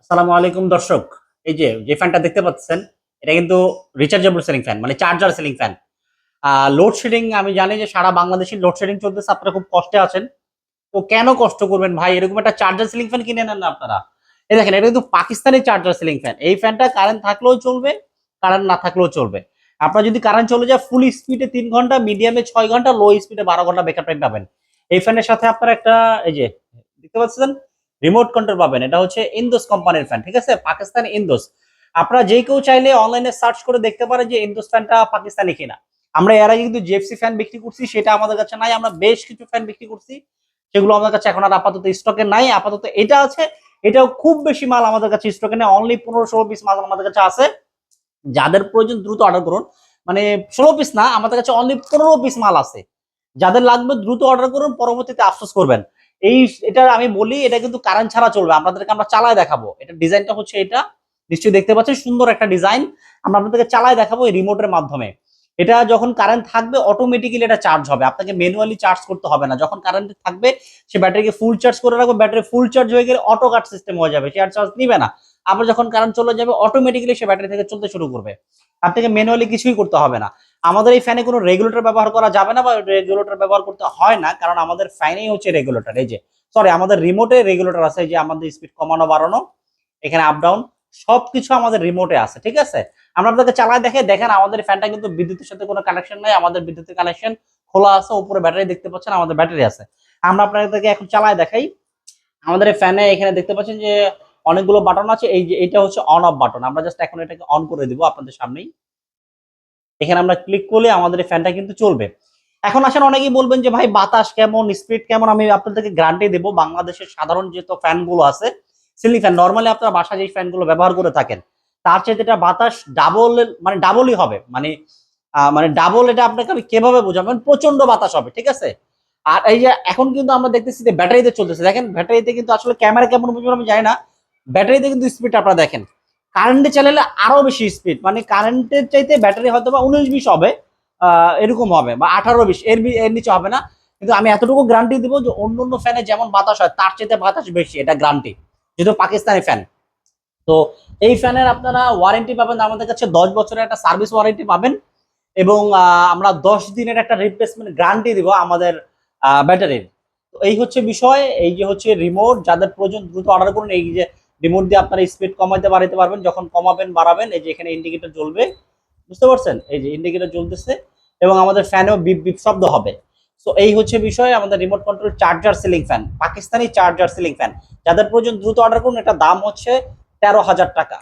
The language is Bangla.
আসসালামু আলাইকুম দর্শক। এই যে যে ফ্যানটা দেখতে পাচ্ছেন, এটা কিন্তু রিচার্জেবল সিলিং ফ্যান মানে charger ceiling fan load shedding আমি জানি যে সারা বাংলাদেশে লোডশেডিং চলতেছে, আপনারা খুব কষ্টে আছেন। তো কেন কষ্ট করবেন ভাই? এরকম একটা চার্জার সিলিং ফ্যান কিনে নেন না আপনারা। এই দেখেন, এটা কিন্তু পাকিস্তানি চার্জার সিলিং ফ্যান এই ফ্যানটা কারেন্ট থাকলেও চলবে কারেন্ট না থাকলেও চলবে। আপনার যদি কারেন্ট চলে যায় ফুল স্পিডে তিন ঘণ্টা মিডিয়ামে ছয় ঘণ্টা লো স্পিডে বারো ঘণ্টা বেকার টাইম পাবেন। এই ফ্যানের সাথে আপনার একটা, এই যে, দেখতে পাচ্ছেন? রিমোট কন্ট্রোল পাবেন। এটা হচ্ছে ইন্দোস কোম্পানির ফ্যান ঠিক আছে? পাকিস্তান ইন্দোস আপনারা যে কেউ চাইলে অনলাইনে সার্চ করে দেখতে পারেন যে ইন্দোস ফ্যানটা পাকিস্তানি কিনা। আমরা এর আগে কিন্তু জেএফসি ফ্যান বিক্রি করছি, সেটা আমাদের কাছে নাই। আমরা বেশ কিছু ফ্যান বিক্রি করছি, সেগুলো আমাদের কাছে এখন আর আপাতত স্টকে নাই। আপাতত এটা আছে, এটাও খুব বেশি মাল আমাদের কাছে স্টকে নেই। অনলি পনেরো ষোলো পিস মাল আমাদের কাছে আছে। যাদের প্রয়োজন দ্রুত অর্ডার করুন। মানে ষোলো পিস না, আমাদের কাছে অনলি পনেরো পিস মাল আছে। যাদের লাগবে দ্রুত অর্ডার করুন, পরবর্তীতে আফসোস করবেন। এই এটা আমি বলি, এটা কিন্তু কারেন্ট ছাড়া চলবে। আপনাদেরকে আমরা চালায় দেখাবো। এটা ডিজাইনটা হচ্ছে এটা। নিশ্চয়ই দেখতে পাচ্ছেন, সুন্দর একটা ডিজাইন। আমরা আপনাদেরকে চালায় দেখাবো এই রিমোটের মাধ্যমে। এটা যখন কারেন্ট থাকবে অটোমেটিক্যালি এটা চার্জ হবে। আপনাকে ম্যানুয়ালি চার্জ করতে হবে না। যখন কারেন্ট থাকবে, সে ব্যাটারিকে ফুল চার্জ করে রাখবে। ব্যাটারি ফুল চার্জ হয়ে গেলে অটো কাট সিস্টেম হয়ে যাবে। সে আর চার্জ নিবে না। আবার যখন কারেন্ট চলে যাবে অটোমেটিক্যালি সে ব্যাটারি থেকে চলতে শুরু করবে। আপনাকে ম্যানুয়ালি কিছুই করতে হবে না। আমাদের এই ফ্যানে কোনো রেগুলেটর ব্যবহার করা যাবে না বা রেগুলেটর ব্যবহার করতে হয় না, কারণ আমাদের ফ্যানেই হচ্ছে রেগুলেটর এই যে সরি আমাদের রিমোটে রেগুলেটর আছে যে আমাদের স্পিড কমানো, বাড়ানো, এখানে আপ ডাউন সবকিছু আমাদের রিমোটে আছে, ঠিক আছে? আমরা আপনাদেরকে চালায় দেখে দেখেন আমাদের ফ্যানটা কিন্তু বিদ্যুতের সাথে কোনো কানেকশন নাই, আমাদের বিদ্যুতের কানেকশন খোলা আছে, উপরে ব্যাটারি দেখতে পাচ্ছেন, আমাদের ব্যাটারি আছে। আমরা আপনাদেরকে এখন চালায় দেখাই, আমাদের ফ্যানে এখানে দেখতে পাচ্ছেন যে অনেকগুলো বাটন আছে, এই যে, এটা হচ্ছে অন অফ বাটন আমরা জাস্ট এখন এটাকে অন করে দিব আপনাদের সামনেই। এখানে আমরা ক্লিক করলে আমাদের ফ্যানটা কিন্তু চলবে। এখন আসেন অনেকেই বলবেন যে, ভাই, বাতাস কেমন? স্পিড কেমন? আমি আপনাদেরকে গ্যারান্টি দেবো, বাংলাদেশের সাধারণ যেহেতু ফ্যানগুলো আছে সিলিং ফ্যান নর্মালি আপনারা বাসায় যে ফ্যানগুলো ব্যবহার করে থাকেন, তার চেয়ে এটা বাতাস ডাবল মানে ডাবলই হবে। মানে মানে ডাবল এটা আপনাকে আমি কীভাবে বোঝাবেন প্রচণ্ড বাতাস হবে, ঠিক আছে? আর এই যে, এখন কিন্তু আমরা দেখতেছি যে, ব্যাটারিতে চলতেছে। দেখেন, ব্যাটারিতে কিন্তু আসলে ক্যামেরা কেমন বুঝবেন আমি জানি না। ব্যাটারিতে কিন্তু স্পিড আপনারা দেখেন। কারেন্টে চালালে আরও বেশি স্পিড মানে কারেন্টের চাইতে ব্যাটারি হয়তো বা উনিশ বিশ হবে এরকম হবে, বা আঠারো বিশ, এর এর নিচে হবে না। কিন্তু আমি এতটুকু গ্যারান্টি দিব যে অন্য অন্য ফ্যানে যেমন বাতাস হয়, তার চাইতে বাতাস বেশি, এটা গ্যারান্টি যেহেতু পাকিস্তানি ফ্যান তো এই ফ্যানের আপনারা ওয়ারেন্টি পাবেন, আমাদের কাছে দশ বছরের একটা সার্ভিস ওয়ারেন্টি পাবেন, এবং আমরা দশ দিনের একটা রিপ্লেসমেন্ট গ্যারান্টি দিব আমাদের ব্যাটারির তো এই হচ্ছে বিষয়, এই যে হচ্ছে রিমোট যাদের প্রয়োজন দ্রুত অর্ডার করুন, এই যে রিমোট দিয়ে আপনারা স্পিড কমাইতে বাড়াইতে পারবেন। যখন কমাবেন, বাড়াবেন, এই যে এখানে ইন্ডিকেটর জ্বলবে, বুঝতে পারছেন? এই যে ইন্ডিকেটর জ্বলতেছে এবং আমাদের ফ্যানেও বিপ বিপ শব্দ হবে। সো এই হচ্ছে বিষয়, আমাদের remote control charger ceiling fan Pakistani charger ceiling fan যাদের প্রয়োজন দ্রুত অর্ডার করুন এটা দাম হচ্ছে তেরো হাজার টাকা।